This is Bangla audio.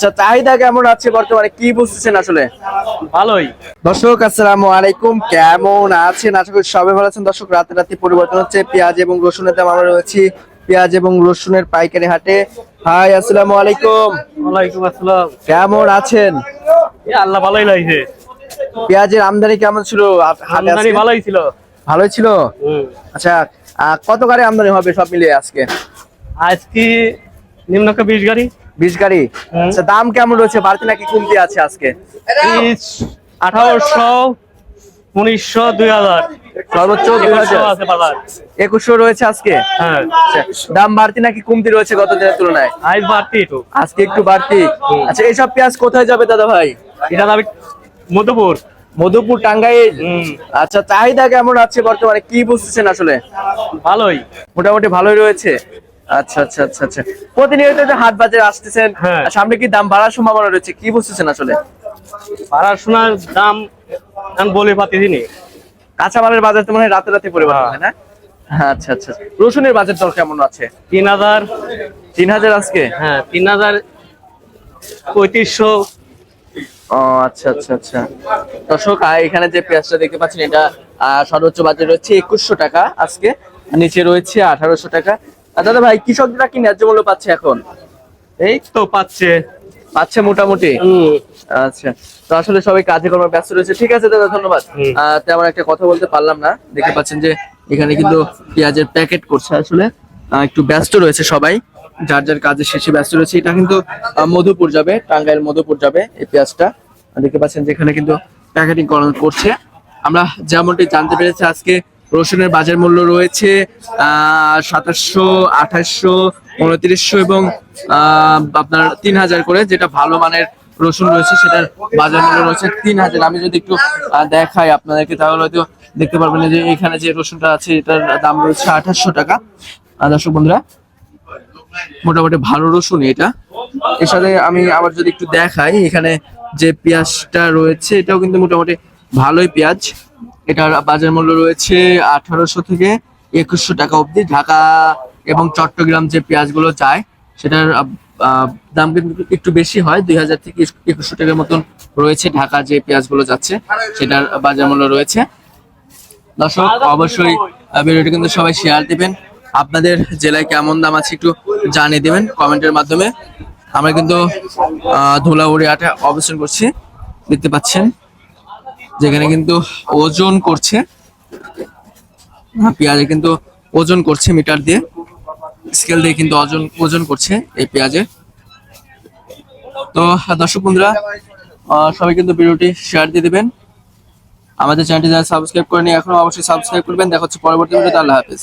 আচ্ছা চাহিদা কেমন আছে বর্তমানে? কি বুঝতেছেন আসলে? ভালোই। দর্শক আসসালামু আলাইকুম। কেমন আছেন? আশা করি সবাই ভালো আছেন। দর্শক রাতে রাতে পরিবর্তন হচ্ছে। পেঁয়াজ এবং রসুনের দাম আমরা রয়েছি পেঁয়াজ এবং রসুনের পাইকারি হাটে। হাই আসসালামু আলাইকুম। ওয়ালাইকুম আসসালাম। কেমন আছেন? আল্লাহ ভালোই লাগছে। পেঁয়াজের আমদানি কেমন ছিল? আমদানি ভালোই ছিল। ভালোই ছিল? আচ্ছা কত গাড়ি আমদানি হবে সব মিলিয়ে আজকে? আজকে নিম্নকে বিশ গাড়ি। বিশ গাড়ি। আচ্ছা দাম কেমন রয়েছে? বাড়তি নাকি কমতি আছে আজকে? আঠারোশো উনিশশো দুই হাজার। সর্বোচ্চ দুই হাজার। একুশশো রয়েছে আজকে? হ্যাঁ। আচ্ছা, দাম বাড়তি নাকি কমতি রয়েছে গত দিনের তুলনায়? বাড়তি আজকে একটু বাড়তি। আচ্ছা এইসব পেঁয়াজ কোথায় যাবে দাদা ভাই? এটা যাবে মধুপুর। মধুপুর টাঙ্গাইল? আচ্ছা চাহিদা কেমন আছে বর্তমানে? কি বুঝতেছেন আসলে? ভালোই। মোটামুটি ভালোই রয়েছে। আচ্ছা আচ্ছা আচ্ছা আচ্ছা। প্রতিনিয়ত যে হাট বাজারে আসতেছেন হ্যাঁ। সামনে কি দাম বাড়ার সম্ভাবনা রয়েছে? কি বুঝতেছেন আসলে? পড়াশোনার দাম আমি বলে পাচ্ছি নি। কাঁচামালের বাজার তো মনে হয় রাতে রাতে পরিবর্তন হ্যাঁ। হয় না? আচ্ছা আচ্ছা রসুনের বাজার দর কেমন আছে? তিন হাজার। তিন হাজার আজকে? হ্যাঁ তিন হাজার পঁয়ত্রিশশো। ও আচ্ছা আচ্ছা আচ্ছা। দর্শক এখানে যে পেঁয়াজটা দেখতে পাচ্ছেন এটা সর্বোচ্চ বাজার রয়েছে একুশশো টাকা আজকে। নিচে রয়েছে আঠারোশো টাকা। দাদা ভাই কৃষকরা কি ন্যায্য মূল্য পাচ্ছে এখন? এই তো পাচ্ছে। পাচ্ছে মোটামুটি? আচ্ছা তো আসলে সবাই কাজে কর্মে ব্যস্ত রয়েছে। ঠিক আছে দাদা ধন্যবাদ। তেমন একটা কথা বলতে পারলাম না। দেখতে পাচ্ছেন যে এখানে কিন্তু পেঁয়াজের প্যাকেট করছে আসলে। একটু ব্যস্ত রয়েছে সবাই। যার যার কাজে শেষে ব্যস্ত রয়েছে। এটা কিন্তু মধুপুর যাবে টাঙ্গাইল মধুপুর যাবে এই পেঁয়াজটা। দেখতে পাচ্ছেন যে এখানে কিন্তু প্যাকেটিং করছে। আমরা যেমনটি জানতে পেরেছি আজকে রসুনের বাজার মূল্য রয়েছে সাতাশশো, আঠাশশো, উনত্রিশশো এবং আপনার তিন হাজার করে যেটা ভালো মানের রসুন রয়েছে সেটার বাজার মূল্য রয়েছে তিন হাজার। আমি যদি একটু দেখাই আপনাদেরকে তাহলে হয়তো দেখতে পারবেন যে এখানে যে রসুনটা আছে এটার দাম রয়েছে আঠাশশো টাকা। দর্শক বন্ধুরা, মোটামুটি ভালো রসুন এটা। এর সাথে আমি আবার যদি একটু দেখাই, এখানে যে পেঁয়াজটা রয়েছে এটাও কিন্তু মোটামুটি ভালোই পেঁয়াজ। এটার বাজার মূল্য রয়েছে আঠারোশো থেকে একুশশো টাকা অবধি। ঢাকা এবং চট্টগ্রাম যে পেঁয়াজগুলো যায়, সেটার দাম কিন্তু একটু বেশি হয়, দুই হাজার থেকে একুশশো টাকার মতন রয়েছে ঢাকা যে পেঁয়াজগুলো যাচ্ছে, সেটার বাজার মূল্য রয়েছে। দর্শক, অবশ্যই ভিডিওটি কিন্তু সবাই শেয়ার দিবেন। আপনাদের জেলায় কেমন দাম আছে একটু জানিয়ে দিবেন কমেন্টের মাধ্যমে। আমরা কিন্তু ধুলাউড়ি হাটে অবস্থান করছি। দেখতে পাচ্ছেন যেখানে কিন্তু ওজন করছে, পেঁয়াজে কিন্তু ওজন করছে মিটার দিয়ে। স্কেল দিয়ে কিন্তু ওজন ওজন করছে এই পেঁয়াজে। তো, দর্শক বন্ধুরা সবাই কিন্তু ভিডিওটি শেয়ার দিয়ে দেবেন। আমাদের চ্যানেলটি যারা সাবস্ক্রাইব করেনি এখনও অবশ্যই সাবস্ক্রাইব করবেন। দেখা হচ্ছে পরবর্তী ভিডিওতে। আল্লাহ হাফেজ।